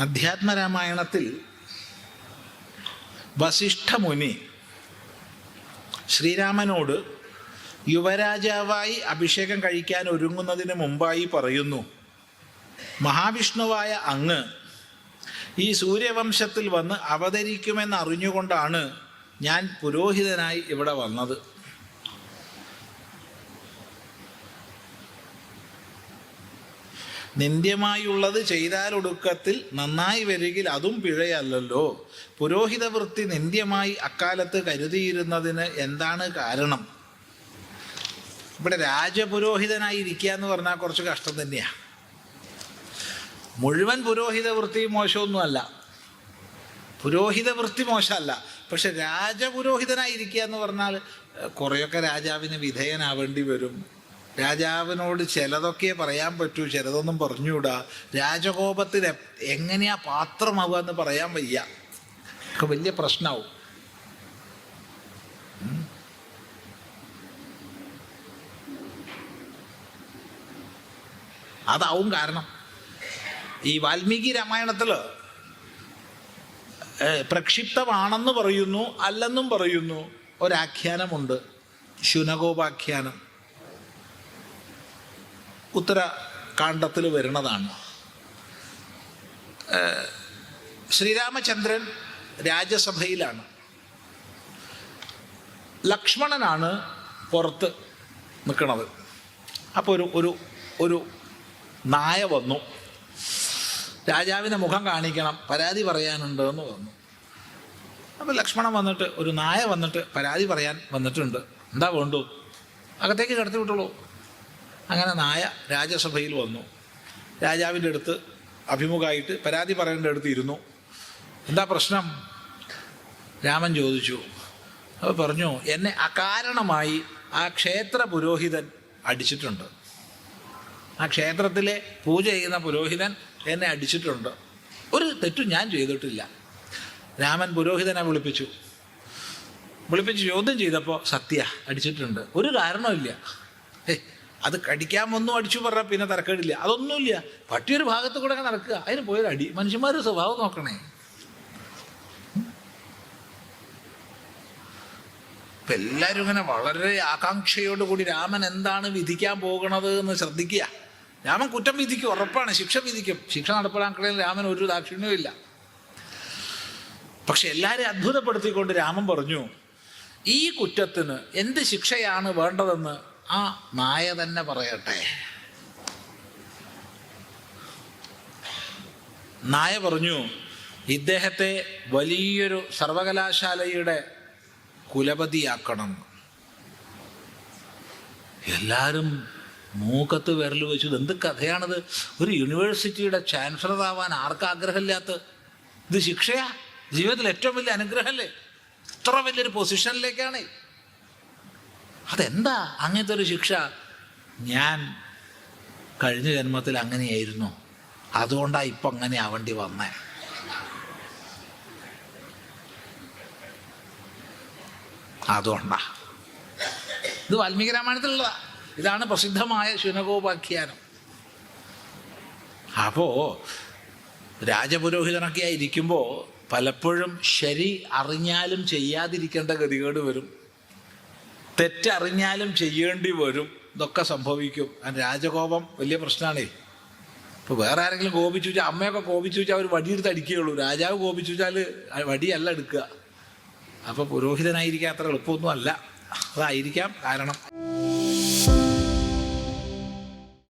അധ്യാത്മരാമായണത്തിൽ വസിഷ്ഠമുനി ശ്രീരാമനോട് യുവരാജാവായി അഭിഷേകം കഴിക്കാൻ ഒരുങ്ങുന്നതിന് മുമ്പായി പറയുന്നു മഹാവിഷ്ണുവായ അങ്ങ് ഈ സൂര്യവംശത്തിൽ വന്ന് അവതരിക്കുമെന്ന് അറിഞ്ഞുകൊണ്ടാണ് ഞാൻ പുരോഹിതനായി ഇവിടെ വന്നത്. നിന്ദ്യമായുള്ളത് ചെയ്താലൊടുക്കത്തിൽ നന്നായി വരികിൽ അതും പിഴയല്ലല്ലോ. പുരോഹിത വൃത്തി നിന്ദ്യമായി അക്കാലത്ത് കരുതിയിരുന്നതിന് എന്താണ് കാരണം? ഇവിടെ രാജപുരോഹിതനായി ഇരിക്കുക എന്ന് പറഞ്ഞാൽ കുറച്ച് കഷ്ടം തന്നെയാണ് മുഴുവൻ പുരോഹിത വൃത്തി മോശമൊന്നുമല്ല. പുരോഹിത വൃത്തി മോശമല്ല. പക്ഷെ രാജപുരോഹിതനായിരിക്കുക എന്ന് പറഞ്ഞാൽ കുറേയൊക്കെ രാജാവിന് വിധേയനാവേണ്ടി വരും. രാജാവിനോട് ചിലതൊക്കെ പറയാൻ പറ്റൂ ചിലതൊന്നും പറഞ്ഞുകൂടാ. രാജകോപത്തിൽ എങ്ങനെയാ പാത്രമാവുക എന്ന് പറയാൻ വയ്യ. ഒക്കെ വലിയ പ്രശ്നമാവും. അതാവും കാരണം. ഈ വാൽമീകി രാമായണത്തിൽ പ്രക്ഷിപ്തമാണെന്ന് പറയുന്നു അല്ലെന്നും പറയുന്നു. ഒരാഖ്യാനമുണ്ട്. ശുനകോപാഖ്യാനം. ഉത്തരകാണ്ഡത്തിൽ വരുന്നതാണ്. ശ്രീരാമചന്ദ്രൻ രാജ്യസഭയിലാണ്. ലക്ഷ്മണനാണ് പുറത്ത് നിൽക്കുന്നത് അപ്പോൾ ഒരു ഒരു ഒരു നായ വന്നു. രാജാവിന്റെ മുഖം കാണിക്കണം പരാതി പറയാനുണ്ട് എന്ന് പറഞ്ഞു അപ്പോൾ ലക്ഷ്മണൻ വന്നിട്ട് ഒരു നായ വന്നിട്ട് പരാതി പറയാൻ വന്നിട്ടുണ്ട്. എന്താ വേണ്ടു? അകത്തേക്ക് കടത്തി വിട്ടുള്ളൂ അങ്ങനെ നായ രാജസഭയിൽ വന്നു. രാജാവിന്റെ അടുത്ത് അഭിമുഖമായിട്ട് പരാതി പറയേണ്ട അടുത്ത് ഇരുന്നു. എന്താ പ്രശ്നം? രാമൻ ചോദിച്ചു. അപ്പോൾ പറഞ്ഞു എന്നെ അകാരണമായി ആ ക്ഷേത്ര പുരോഹിതൻ അടിച്ചിട്ടുണ്ട്. ആ ക്ഷേത്രത്തിലെ പൂജ ചെയ്യുന്ന പുരോഹിതൻ എന്നെ അടിച്ചിട്ടുണ്ട്. ഒരു തെറ്റും ഞാൻ ചെയ്തിട്ടില്ല. രാമൻ പുരോഹിതനെ വിളിപ്പിച്ചു. വിളിപ്പിച്ച് ചോദ്യം ചെയ്തപ്പോൾ സത്യ അടിച്ചിട്ടുണ്ട്. ഒരു കാരണമില്ല അത് കടിക്കാമൊന്നും അടിച്ചു പറഞ്ഞാൽ പിന്നെ തരക്കേടില്ല. അതൊന്നുമില്ല. പട്ടിയൊരു ഭാഗത്ത് കൂടെ നടക്കുക. അതിന് പോയൊരു അടി. മനുഷ്യന്മാരുടെ സ്വഭാവം നോക്കണേ. ഇപ്പം എല്ലാവരും ഇങ്ങനെ വളരെ ആകാംക്ഷയോടുകൂടി രാമൻ എന്താണ് വിധിക്കാൻ പോകണത് എന്ന് ശ്രദ്ധിക്കുക. രാമൻ കുറ്റം വിധിക്കും ഉറപ്പാണ്. ശിക്ഷ വിധിക്കും. ശിക്ഷ നടപ്പിലാക്കണേൽ രാമൻ ഒരു ദാക്ഷിണ്യവും ഇല്ല. പക്ഷെ എല്ലാവരെയും അത്ഭുതപ്പെടുത്തിക്കൊണ്ട് രാമൻ പറഞ്ഞു ഈ കുറ്റത്തിന് എന്ത് ശിക്ഷയാണ് വേണ്ടതെന്ന് ആ നായ തന്നെ പറയട്ടെ. നായ പറഞ്ഞു ഇദ്ദേഹത്തെ വലിയൊരു സർവകലാശാലയുടെ കുലപതിയാക്കണം. എല്ലാവരും മൂക്കത്ത് വിരൽ വെച്ചു എന്ത് കഥയാണത്? ഒരു യൂണിവേഴ്സിറ്റിയുടെ ചാൻസലർ ആവാൻ ആർക്ക് ആഗ്രഹമില്ലാത്ത ഇത് ശിക്ഷയാ? ജീവിതത്തിൽ ഏറ്റവും വലിയ അനുഗ്രഹമല്ലേ? ഇത്ര വലിയൊരു പൊസിഷനിലേക്കാണ് അതെന്താ? അങ്ങനത്തെ ഒരു ശിക്ഷ ഞാൻ കഴിഞ്ഞ ജന്മത്തിൽ അങ്ങനെയായിരുന്നു. അതുകൊണ്ടാണ് ഇപ്പം അങ്ങനെ ആവേണ്ടി വന്നേ. അതുകൊണ്ടാ. ഇത് വാൽമീകി രാമായണത്തിലുള്ളതാ. ഇതാണ് പ്രസിദ്ധമായ ശുനകോപാഖ്യാനം. അപ്പോൾ രാജപുരോഹിതനൊക്കെ ആയിരിക്കുമ്പോൾ പലപ്പോഴും ശരി അറിഞ്ഞാലും ചെയ്യാതിരിക്കേണ്ട ഗതികേട് വരും. തെറ്ററിഞ്ഞാലും ചെയ്യേണ്ടി വരും. ഇതൊക്കെ സംഭവിക്കും. രാജകോപം വലിയ പ്രശ്നമാണേ ഇപ്പോൾ വേറെ ആരെങ്കിലും കോപിച്ചു വെച്ചാൽ അമ്മയൊക്കെ കോപിച്ചു വെച്ചാൽ അവർ വടിയെടുത്ത് അടിക്കുകയുള്ളൂ. രാജാവ് കോപിച്ചു വെച്ചാൽ വടിയല്ല എടുക്കുക. അപ്പോൾ പുരോഹിതനായിരിക്കാൻ അത്ര എളുപ്പമൊന്നും അല്ല. അതായിരിക്കാം കാരണം.